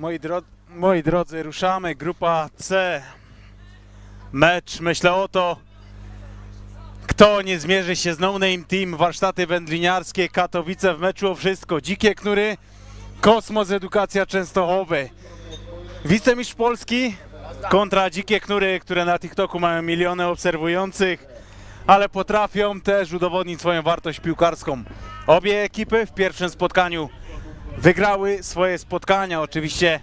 Moi, dro moi drodzy, ruszamy. Grupa C. Mecz, myślę o to, kto nie zmierzy się z No Name Team, warsztaty wędliniarskie, Katowice w meczu o wszystko. Dzikie Knury, Kosmos Edukacja Częstochowy. Wicemistrz Polski kontra Dzikie Knury, które na TikToku mają miliony obserwujących, ale potrafią też udowodnić swoją wartość piłkarską. Obie ekipy w pierwszym spotkaniu wygrały swoje spotkania. Oczywiście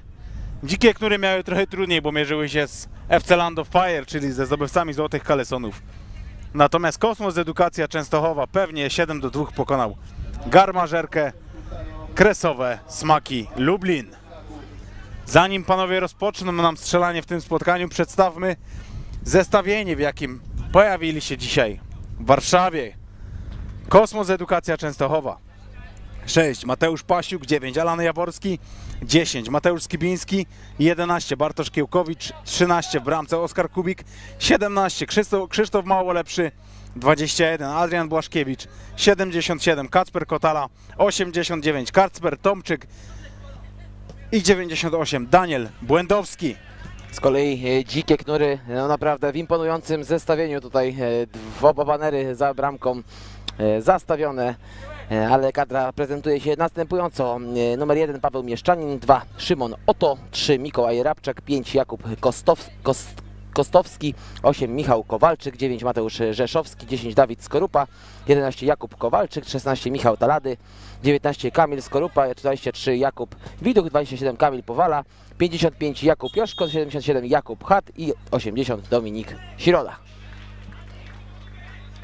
Dzikie Knury miały trochę trudniej, bo mierzyły się z FC Land of Fire, czyli ze zdobywcami złotych kalesonów. Natomiast Kosmos Edukacja Częstochowa pewnie 7 do 2 pokonał Garmażerkę, Kresowe, Smaki, Lublin. Zanim panowie rozpoczną nam strzelanie w tym spotkaniu, przedstawmy zestawienie, w jakim pojawili się dzisiaj w Warszawie. Kosmos Edukacja Częstochowa. 6 Mateusz Pasiuk, 9 Alan Jaworski, 10 Mateusz Skibiński, 11 Bartosz Kiełkowicz, 13 w bramce Oskar Kubik, 17 Krzysztof, Krzysztof Małolepszy, 21 Adrian Błaszkiewicz, 77 Kacper Kotala, 89 Kacper Tomczyk i 98 Daniel Błędowski. Z kolei e, dzikie knury, no naprawdę w imponującym zestawieniu tutaj e, dwa banery za bramką e, zastawione, ale kadra prezentuje się następująco. E, Numer 1 Paweł Mieszczanin, 2 Szymon Oto, 3 Mikołaj Rabczak, 5 Jakub Kostow, Kost, Kostowski, 8 Michał Kowalczyk, 9 Mateusz Rzeszowski, 10 Dawid Skorupa, 11 Jakub Kowalczyk, 16 Michał Talady, 19 Kamil Skorupa, 23 Jakub Widuch, 27 Kamil Powala, 55 Jakub Joszko, 77 Jakub Chat i 80 Dominik Środa.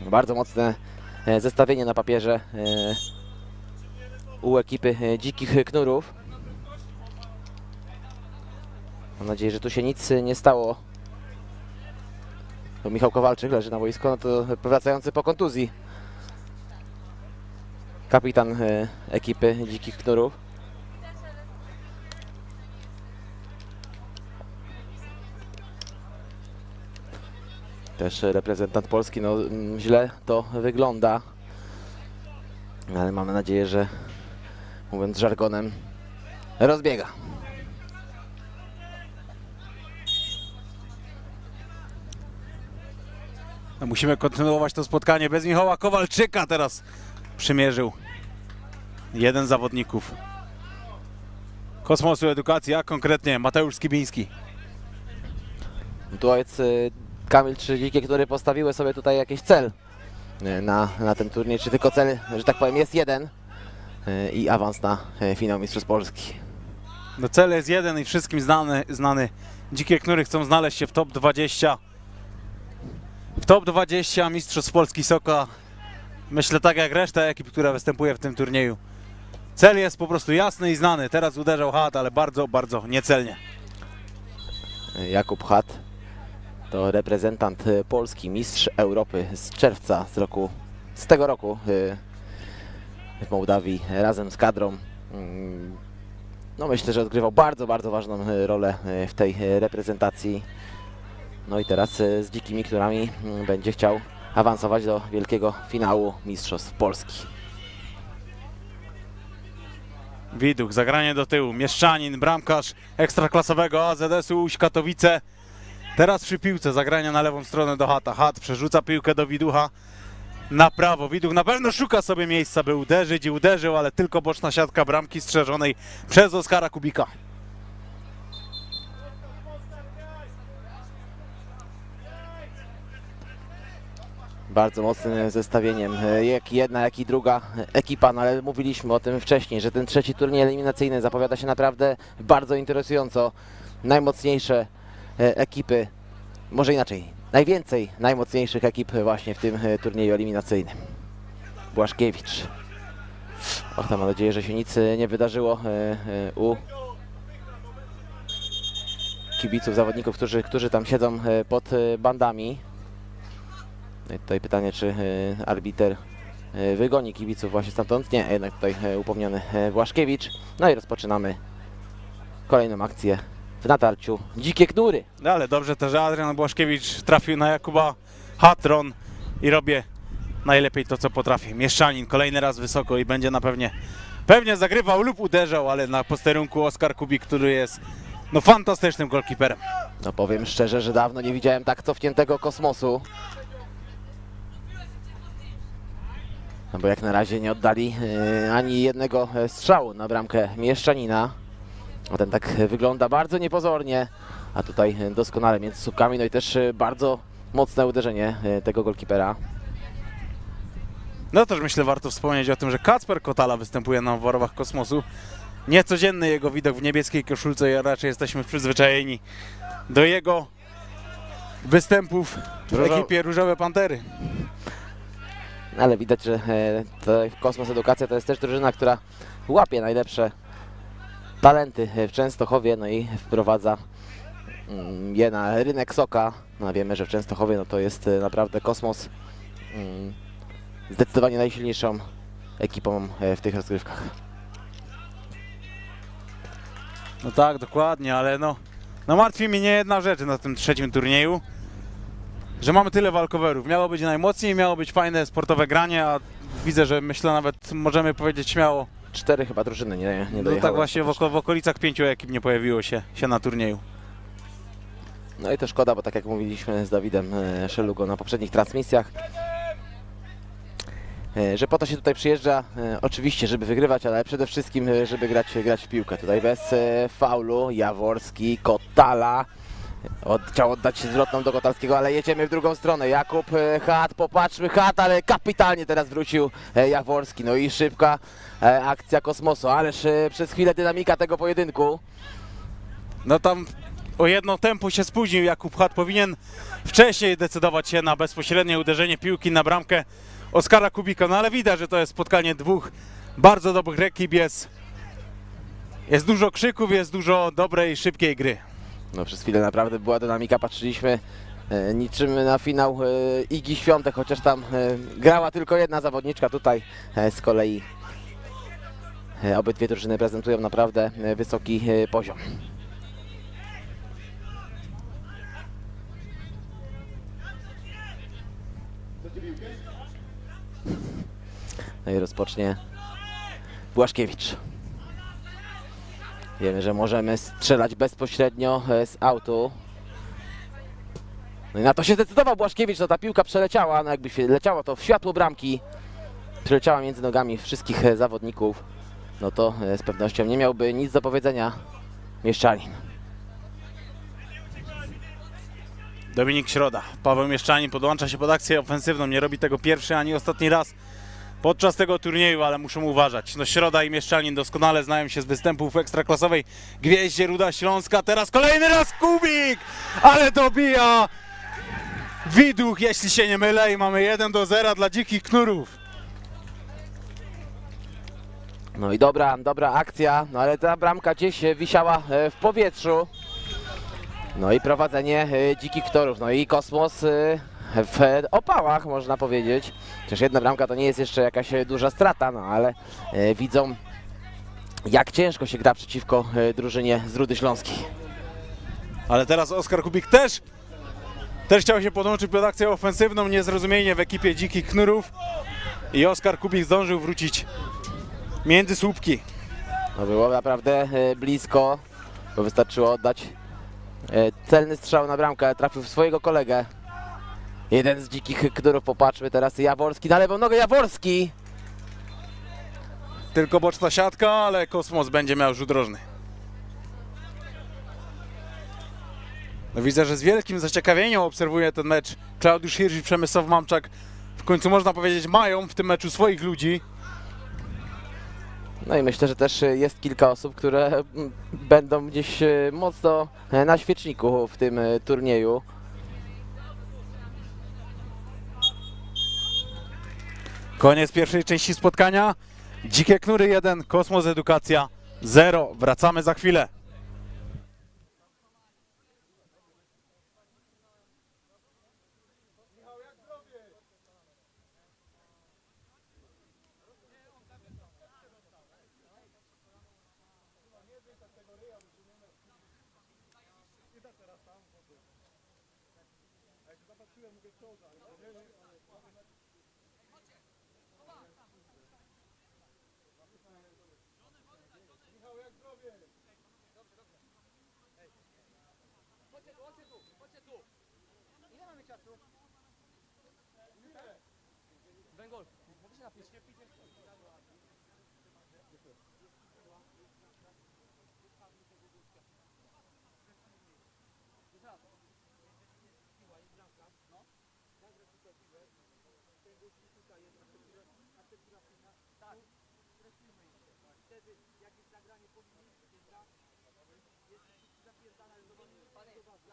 Bardzo mocne e, zestawienie na papierze e, u ekipy e, Dzikich Knurów. Mam nadzieję, że tu się nic nie stało. Michał Kowalczyk leży na boisku, no to powracający po kontuzji. Kapitan e, ekipy Dzikich Knurów. Też reprezentant Polski, no mm, źle to wygląda. Ale mamy nadzieję, że mówiąc żargonem rozbiega. No, musimy kontynuować to spotkanie bez Michała Kowalczyka teraz przymierzył jeden z zawodników Kosmosu Edukacji, a konkretnie Mateusz Skibiński. Y, Kamil czy Dzikie, które postawiły sobie tutaj jakiś cel y, na, na ten turniej, czy tylko cel, że tak powiem, jest jeden y, i awans na y, finał Mistrzostw Polski. No cel jest jeden i wszystkim znany, znany. Dzikie Knury chcą znaleźć się w top 20. W top 20 Mistrzostw Polski Soka. Myślę tak jak reszta ekip, która występuje w tym turnieju. Cel jest po prostu jasny i znany. Teraz uderzał hat, ale bardzo, bardzo niecelnie. Jakub Chat to reprezentant y, Polski, mistrz Europy z czerwca z roku, z tego roku y, w Mołdawii razem z kadrą. Mm, No myślę, że odgrywał bardzo, bardzo ważną y, rolę w tej reprezentacji. No i teraz z dzikimi którami mm, będzie chciał awansować do wielkiego finału Mistrzostw Polski. Widuk, zagranie do tyłu. Mieszczanin, bramkarz ekstraklasowego AZS-u Katowice. Teraz przy piłce, zagrania na lewą stronę do Hata. Hat przerzuca piłkę do Widucha na prawo. Widuk na pewno szuka sobie miejsca, by uderzyć i uderzył, ale tylko boczna siatka bramki strzeżonej przez Oskara Kubika. Bardzo mocnym zestawieniem, e, jak jedna, jak i druga ekipa, no ale mówiliśmy o tym wcześniej, że ten trzeci turniej eliminacyjny zapowiada się naprawdę bardzo interesująco. Najmocniejsze ekipy, może inaczej, najwięcej najmocniejszych ekip właśnie w tym e, turnieju eliminacyjnym. Błaszkiewicz. Och, tam mam nadzieję, że się nic e, nie wydarzyło e, e, u kibiców, zawodników, którzy, którzy tam siedzą e, pod e, bandami. No i tutaj pytanie, czy arbiter wygoni kibiców właśnie stamtąd. Nie, jednak tutaj upomniany Błaszkiewicz. No i rozpoczynamy kolejną akcję w natarciu Dzikie Knury. No ale dobrze też, że Adrian Błaszkiewicz trafił na Jakuba Hatron i robię najlepiej to, co potrafi. Mieszczanin kolejny raz wysoko i będzie na pewnie pewnie zagrywał lub uderzał, ale na posterunku Oskar Kubik, który jest no fantastycznym golkiperem. No powiem szczerze, że dawno nie widziałem tak cofniętego kosmosu. No bo jak na razie nie oddali e, ani jednego e, strzału na bramkę Mieszczanina. No ten tak wygląda bardzo niepozornie, a tutaj doskonale między słupkami, no i też e, bardzo mocne uderzenie e, tego golkipera. No też myślę warto wspomnieć o tym, że Kacper Kotala występuje nam w Warowach Kosmosu. Niecodzienny jego widok w niebieskiej koszulce i raczej jesteśmy przyzwyczajeni do jego występów w Różo- ekipie Różowe Pantery. Ale widać, że e, Kosmos Edukacja to jest też drużyna, która łapie najlepsze talenty w Częstochowie, no i wprowadza mm, je na rynek soka. No wiemy, że w Częstochowie no to jest e, naprawdę Kosmos mm, zdecydowanie najsilniejszą ekipą e, w tych rozgrywkach. No tak, dokładnie, ale no, no martwi mnie nie jedna rzecz na tym trzecim turnieju, że mamy tyle walkowerów. Miało być najmocniej, miało być fajne sportowe granie, a widzę, że myślę nawet możemy powiedzieć śmiało, Cztery chyba drużyny nie, nie no dojechały. tak właśnie w, oko, w okolicach pięciu ekip nie pojawiło się, się na turnieju. No i to szkoda, bo tak jak mówiliśmy z Dawidem e, Szelugo na poprzednich transmisjach, e, że po to się tutaj przyjeżdża, e, oczywiście, żeby wygrywać, ale przede wszystkim, e, żeby grać, grać w piłkę. Tutaj bez e, faulu, Jaworski, Kotala, od, chciał oddać zwrotną do Kotalskiego, ale jedziemy w drugą stronę. Jakub e, Hat, popatrzmy, Hat, ale kapitalnie teraz wrócił e, Jaworski. No i szybka e, akcja kosmosu, ależ przez chwilę dynamika tego pojedynku. No tam o jedno tempo się spóźnił Jakub Chat. Powinien wcześniej decydować się na bezpośrednie uderzenie piłki na bramkę Oskara Kubika. No ale widać, że to jest spotkanie dwóch bardzo dobrych ekip. Jest, jest dużo krzyków, jest dużo dobrej, szybkiej gry. No przez chwilę naprawdę była dynamika, patrzyliśmy e, niczym na finał e, Igi Świątek, chociaż tam e, grała tylko jedna zawodniczka, tutaj z kolei obydwie drużyny prezentują naprawdę wysoki poziom. No i rozpocznie Błaszkiewicz. Wiemy, że możemy strzelać bezpośrednio e, z autu. No i na to się zdecydował Błaszkiewicz, no ta piłka przeleciała, no jakby się leciało to w światło bramki. Przeleciała między nogami wszystkich e, zawodników. No to e, z pewnością nie miałby nic do powiedzenia Mieszczanin. Dominik Środa. Paweł Mieszczanin podłącza się pod akcję ofensywną. Nie robi tego pierwszy ani ostatni raz podczas tego turnieju, ale muszą uważać. No Środa i Mieszczanin doskonale znają się z występów w ekstraklasowej Gwieździe Ruda Śląska. Teraz kolejny raz Kubik! Ale dobija Widuch, jeśli się nie mylę i mamy 1 do 0 dla Dzikich Knurów. No i dobra, dobra akcja, no ale ta bramka gdzieś e, wisiała e, w powietrzu. No i prowadzenie e, dzikich torów, no i kosmos w opałach można powiedzieć. Chociaż jedna bramka to nie jest jeszcze jakaś e, duża strata, no ale e, widzą jak ciężko się gra przeciwko e, drużynie z Rudy Śląskiej. Ale teraz Oskar Kubik też też chciał się podłączyć pod akcję ofensywną, niezrozumienie w ekipie Dzikich Knurów. I Oskar Kubik zdążył wrócić między słupki. No było naprawdę blisko, bo wystarczyło oddać celny strzał na bramkę, trafił w swojego kolegę. Jeden z dzikich knurów, popatrzmy teraz, Jaworski na lewą nogę, Jaworski! Tylko boczna siatka, ale Kosmos będzie miał rzut rożny. No widzę, że z wielkim zaciekawieniem obserwuję ten mecz. Klaudiusz Hirsch i Przemysław Mamczak w końcu można powiedzieć mają w tym meczu swoich ludzi. No i myślę, że też jest kilka osób, które mm, będą gdzieś e, mocno e, na świeczniku w tym e, turnieju. Koniec pierwszej części spotkania. Dzikie Knury 1, Kosmos Edukacja 0. Wracamy za chwilę.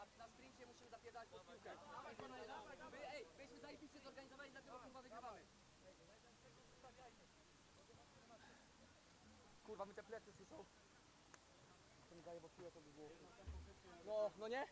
Na, na sprincie musimy zapierdalać pod piłkę. Wy, ej, byśmy zajebiście zorganizowali, dlatego kurwa wygrywamy. Kurwa, my te plecy słyszą. To mi daje, bo piłę to by było. No, no nie?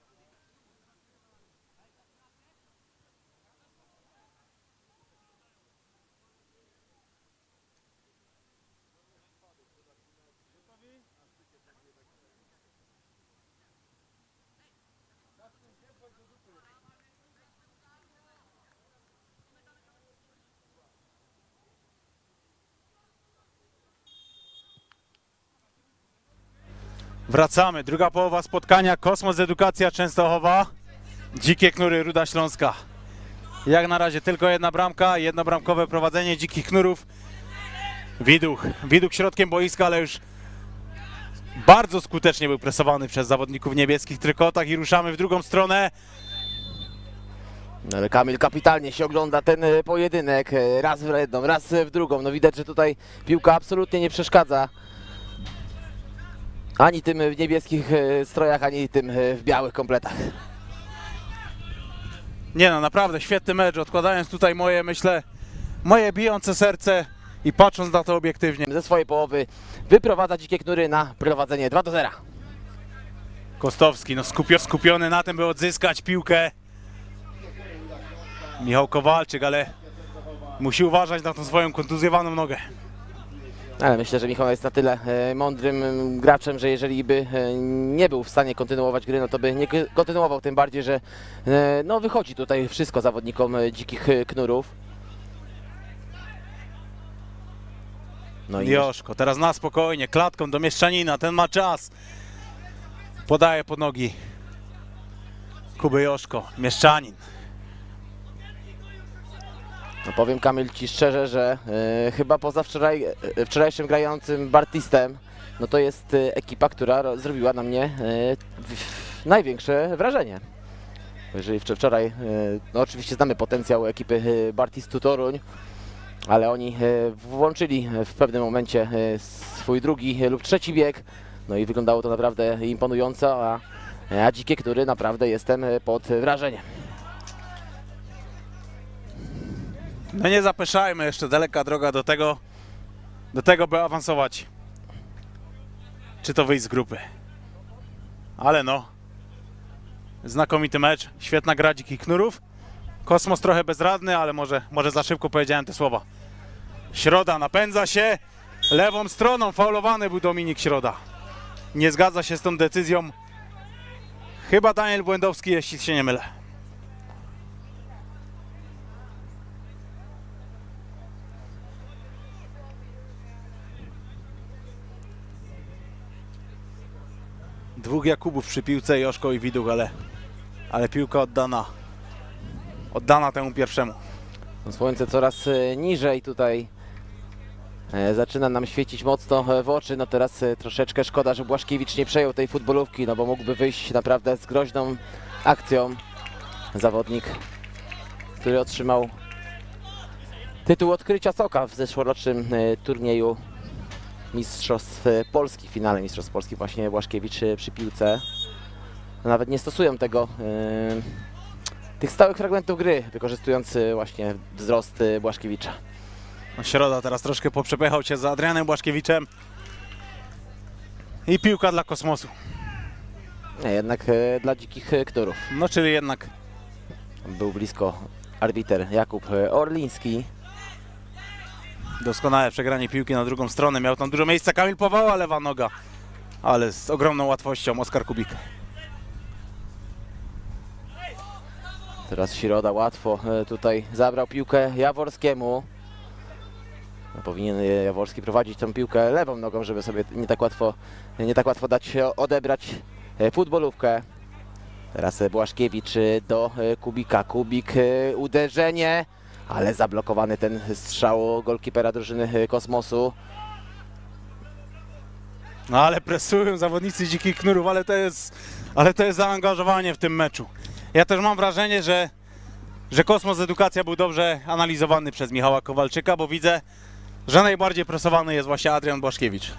Wracamy. Druga połowa spotkania. Kosmos Edukacja Częstochowa. Dzikie Knury Ruda Śląska. Jak na razie tylko jedna bramka, jednobramkowe prowadzenie Dzikich Knurów. Widuch. Widuch środkiem boiska, ale już bardzo skutecznie był presowany przez zawodników w niebieskich trykotach i ruszamy w drugą stronę. No Ale Kamil kapitalnie się ogląda ten e, pojedynek. e, Raz w jedną, raz w drugą. No widać, że tutaj piłka absolutnie nie przeszkadza. Ani tym w niebieskich e, strojach, ani tym e, w białych kompletach. Nie no, naprawdę świetny mecz. Odkładając tutaj moje, myślę, moje bijące serce i patrząc na to obiektywnie. Ze swojej połowy wyprowadza dzikie knury na prowadzenie 2 do 0. Kostowski no skupio, skupiony na tym, by odzyskać piłkę. Michał Kowalczyk, ale musi uważać na tą swoją kontuzjowaną nogę. Ale myślę, że Michał jest na tyle e, mądrym graczem, że jeżeli by e, nie był w stanie kontynuować gry, no to by nie kontynuował, tym bardziej, że e, no wychodzi tutaj wszystko zawodnikom dzikich knurów. No i Joszko, teraz na spokojnie, klatką do Mieszczanina, ten ma czas. Podaje pod nogi Kuby Joszko, Mieszczanin. No powiem Kamil Ci szczerze, że e, chyba poza wczoraj, e, wczorajszym grającym Bartistem, no to jest e, ekipa, która ro- zrobiła na mnie e, w- największe wrażenie. Jeżeli wczor- wczoraj, e, no oczywiście znamy potencjał ekipy e, Bartistu Toruń, ale oni e, włączyli w pewnym momencie e, swój drugi lub trzeci bieg, no i wyglądało to naprawdę imponująco, a, a dzikie, który naprawdę jestem e, pod wrażeniem. No nie zapeszajmy, jeszcze daleka droga do tego, do tego, by awansować. Czy to wyjść z grupy. Ale no, znakomity mecz, świetna gra dzikich knurów. Kosmos trochę bezradny, ale może, może za szybko powiedziałem te słowa. Środa napędza się, lewą stroną faulowany był Dominik Środa. Nie zgadza się z tą decyzją. Chyba Daniel Błędowski, jeśli się nie mylę. Dwóch Jakubów przy piłce, Joszko i Widuch, ale, ale piłka oddana. Oddana temu pierwszemu. Słońce coraz e, niżej tutaj e, zaczyna nam świecić mocno e, w oczy. No teraz troszeczkę szkoda, że Błaszkiewicz nie przejął tej futbolówki, no bo mógłby wyjść naprawdę z groźną akcją. Zawodnik, który otrzymał tytuł odkrycia Soka w zeszłorocznym turnieju Mistrzostw Polski, w finale Mistrzostw Polski właśnie Błaszkiewicz e, przy piłce. Nawet nie stosują tego e, tych stałych fragmentów gry, wykorzystując y, właśnie wzrost y, Błaszkiewicza. No, Środa teraz troszkę poprzepychał się za Adrianem Błaszkiewiczem. I piłka dla kosmosu. Nie, jednak y, dla dzikich y, kturów. No czyli jednak Był blisko arbiter Jakub y, Orliński. Doskonałe przegranie piłki na drugą stronę. Miał tam dużo miejsca. Kamil Powała, lewa noga. Ale z ogromną łatwością Oskar Kubik. Teraz Środa łatwo y, tutaj zabrał piłkę Jaworskiemu. No, powinien y, Jaworski prowadzić tą piłkę lewą nogą, żeby sobie nie tak łatwo, nie tak łatwo dać odebrać y, futbolówkę. Teraz e, Błaszkiewicz e, do e, Kubika. Kubik e, uderzenie, ale zablokowany ten strzał golkipera drużyny e, Kosmosu. No ale presują zawodnicy dzikich knurów, ale to jest, ale to jest zaangażowanie w tym meczu. Ja też mam wrażenie, że, że Kosmos Edukacja był dobrze analizowany przez Michała Kowalczyka, bo widzę, że najbardziej presowany jest właśnie Adrian Błaszkiewicz.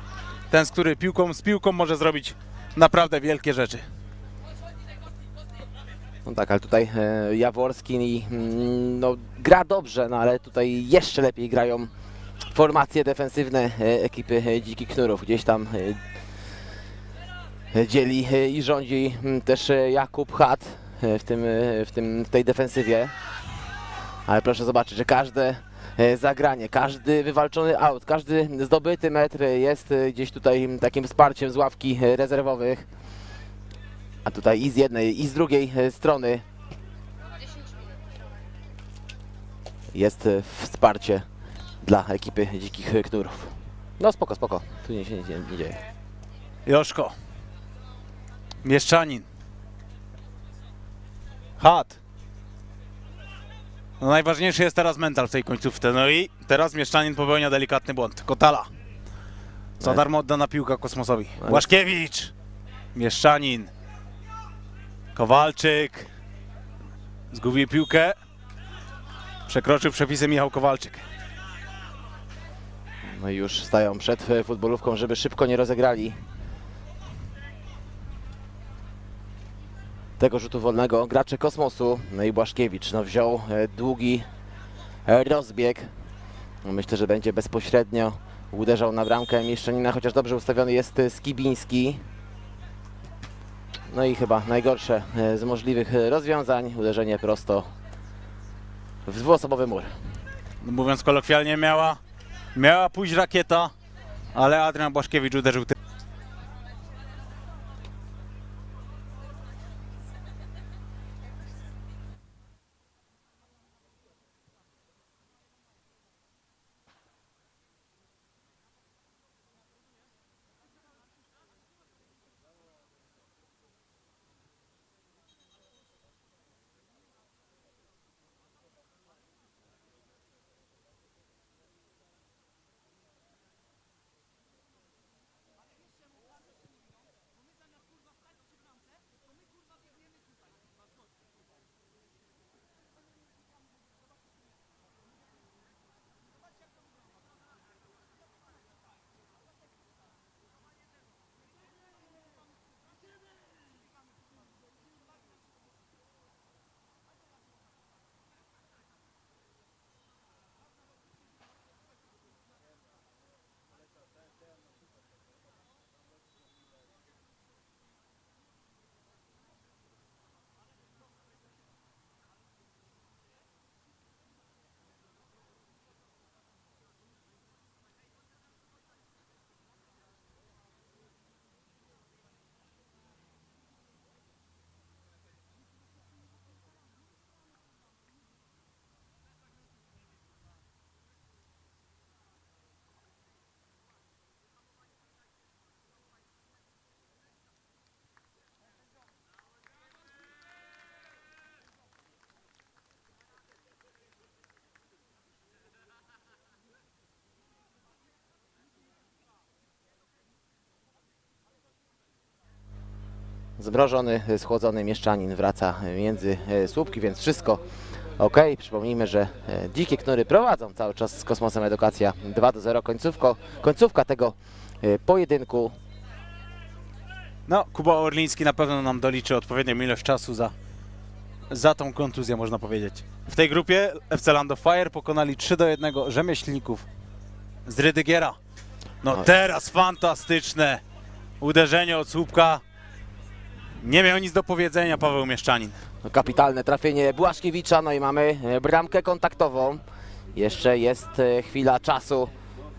Ten, z który piłką, z piłką może zrobić naprawdę wielkie rzeczy. No tak, ale tutaj e, Jaworski mm, no, gra dobrze, no ale tutaj jeszcze lepiej grają formacje defensywne e, ekipy e, Dzikich Knurów. Gdzieś tam dzieli i rządzi mm, też Jakub Hat w, tym, w, tym, w tej defensywie. Ale proszę zobaczyć, że każde zagranie, każdy wywalczony aut, każdy zdobyty metr jest gdzieś tutaj takim wsparciem z ławki rezerwowych. A tutaj i z jednej, i z drugiej e, strony jest e, wsparcie dla ekipy Dzikich Knurów. No spoko, spoko. Tu nie się nie, nie dzieje. Joszko. Mieszczanin. Hat. No najważniejszy jest teraz mental w tej końcówce. No i teraz Mieszczanin popełnia delikatny błąd. Kotala. Za Ale- darmo oddana piłka kosmosowi. Błaszkiewicz. Mieszczanin. Kowalczyk. Zgubił piłkę. Przekroczył przepisy Michał Kowalczyk. No i już stają przed futbolówką, żeby szybko nie rozegrali tego rzutu wolnego. Gracze Kosmosu, no i Błaszkiewicz, no wziął e, długi rozbieg. No myślę, że będzie bezpośrednio uderzał na bramkę Mieszczanina, chociaż dobrze ustawiony jest e, Skibiński. No i chyba najgorsze e, z możliwych e, rozwiązań, uderzenie prosto w dwuosobowy mur. No mówiąc kolokwialnie, miała, miała pójść rakieta, ale Adrian Błaszkiewicz uderzył tym. Zmrożony, schłodzony mieszczanin wraca między e, słupki, więc wszystko ok. Przypomnijmy, że dzikie knury prowadzą cały czas z kosmosem edukacja 2 do 0 końcówko, końcówka tego pojedynku. No, Kuba Orliński na pewno nam doliczy odpowiednią ilość czasu za, za tą kontuzję, można powiedzieć. W tej grupie FC Land of Fire pokonali 3 do 1 rzemieślników z Rydygiera. No Oj. teraz fantastyczne uderzenie od słupka. Nie miał nic do powiedzenia Paweł Mieszczanin. No, Kapitalne trafienie Błaszkiewicza, no i mamy e, bramkę kontaktową. Jeszcze jest e, chwila czasu,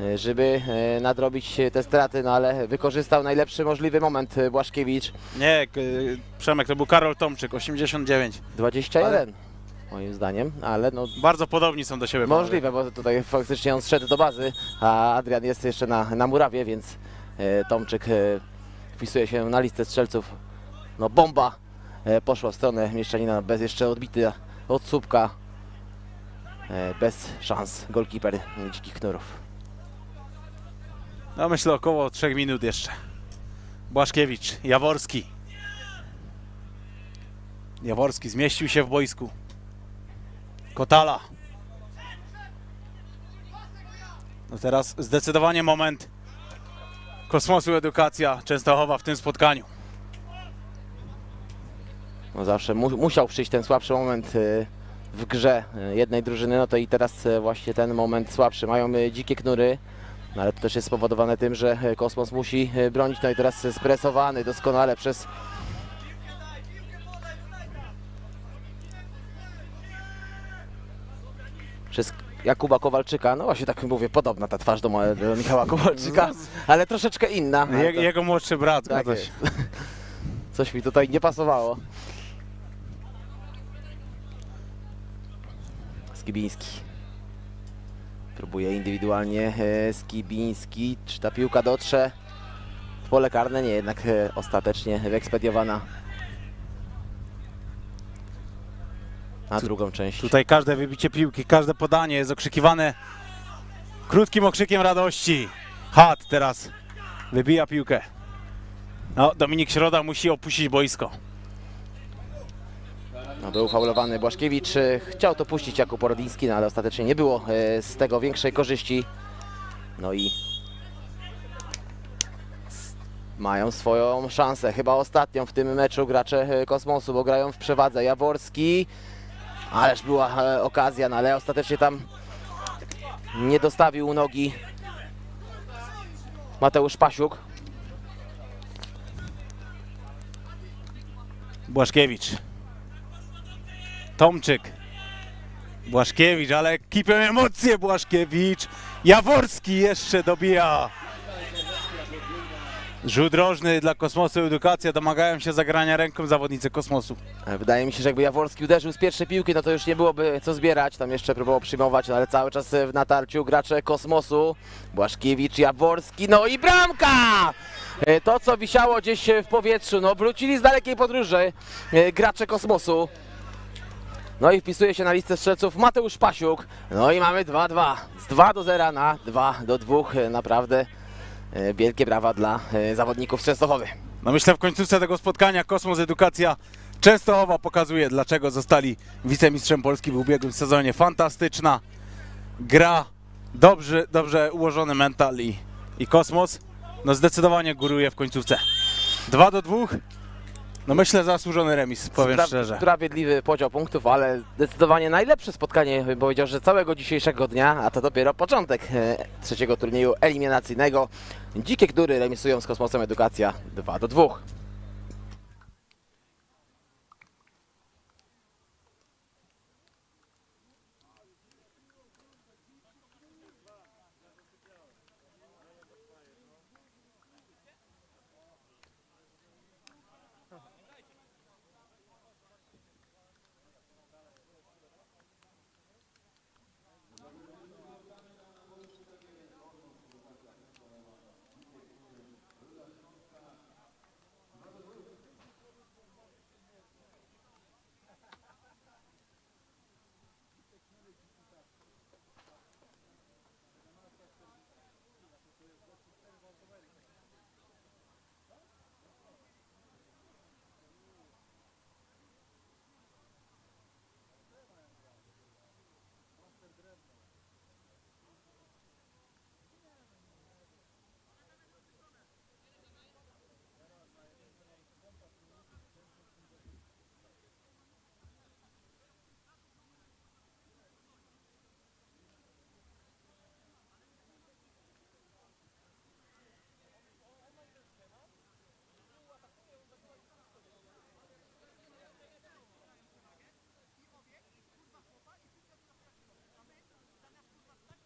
e, żeby nadrobić te straty, no ale wykorzystał najlepszy możliwy moment Błaszkiewicz. Nie, Przemek, to był Karol Tomczyk, 89. 21 moim zdaniem, ale no Bardzo podobni są do siebie. Możliwe, bo tutaj faktycznie on zszedł do bazy, a Adrian jest jeszcze na, na murawie, więc e, Tomczyk e, wpisuje się na listę strzelców. No bomba e, poszło w stronę Mieszczanina bez jeszcze odbity od słupka. E, Bez szans golkiper Dzikich Knurów. No myślę około 3 minut jeszcze. Błaszkiewicz, Jaworski. Jaworski zmieścił się w boisku. Kotala. No teraz zdecydowanie moment kosmosu edukacja Częstochowa w tym spotkaniu. No zawsze mu, musiał przyjść ten słabszy moment e, w grze e, jednej drużyny, no to i teraz e, właśnie ten moment słabszy. Mają dzikie knury, no ale to też jest spowodowane tym, że Kosmos musi bronić, no i teraz spresowany doskonale przez przez Jakuba Kowalczyka, no właśnie tak mówię, podobna ta twarz do, do Michała Kowalczyka, ale troszeczkę inna. Je, to- jego młodszy brat. tak jest. Coś mi tutaj nie pasowało. Skibiński. Próbuje indywidualnie e, Skibiński. Czy ta piłka dotrze w pole karne? Nie, jednak e, ostatecznie wyekspediowana na drugą część. Tutaj każde wybicie piłki, każde podanie jest okrzykiwane krótkim okrzykiem radości. Hat teraz wybija piłkę. No, Dominik Środa musi opuścić boisko. No, był faulowany Błaszkiewicz. Chciał to puścić Jakub Orliński, no ale ostatecznie nie było e, z tego większej korzyści. No i mają swoją szansę. Chyba ostatnią w tym meczu gracze e, Kosmosu, bo grają w przewadze. Jaworski, ależ była e, okazja, no ale ostatecznie tam nie dostawił nogi Mateusz Pasiuk. Błaszkiewicz. Tomczyk. Błaszkiewicz, ale kipią emocje Błaszkiewicz. Jaworski jeszcze dobija. Rzut rożny dla Kosmosu Edukacja. Domagają się zagrania ręką zawodnicy Kosmosu. E, Wydaje mi się, że jakby Jaworski uderzył z pierwszej piłki, no to już nie byłoby co zbierać. Tam jeszcze próbował przyjmować, no ale cały czas e, w natarciu gracze Kosmosu. Błaszkiewicz, Jaworski, no i bramka! E, To, co wisiało gdzieś w powietrzu, no wrócili z dalekiej podróży gracze Kosmosu. No i wpisuje się na listę strzelców Mateusz Pasiuk. No i mamy 2-2. Z 2 do 0 na 2 do 2. E, Naprawdę e, wielkie brawa dla e, zawodników Częstochowy. No myślę w końcówce tego spotkania Kosmos Edukacja Częstochowa pokazuje dlaczego zostali wicemistrzem Polski w ubiegłym sezonie. Fantastyczna gra, dobrze, dobrze ułożony mental i, i Kosmos no zdecydowanie góruje w końcówce. 2 do 2. No myślę zasłużony remis, powiem Spra- szczerze. Sprawiedliwy podział punktów, ale zdecydowanie najlepsze spotkanie, bym powiedział, że całego dzisiejszego dnia, a to dopiero początek e, trzeciego turnieju eliminacyjnego. Dzikie Gdury remisują z Kosmosem Edukacja 2 do 2.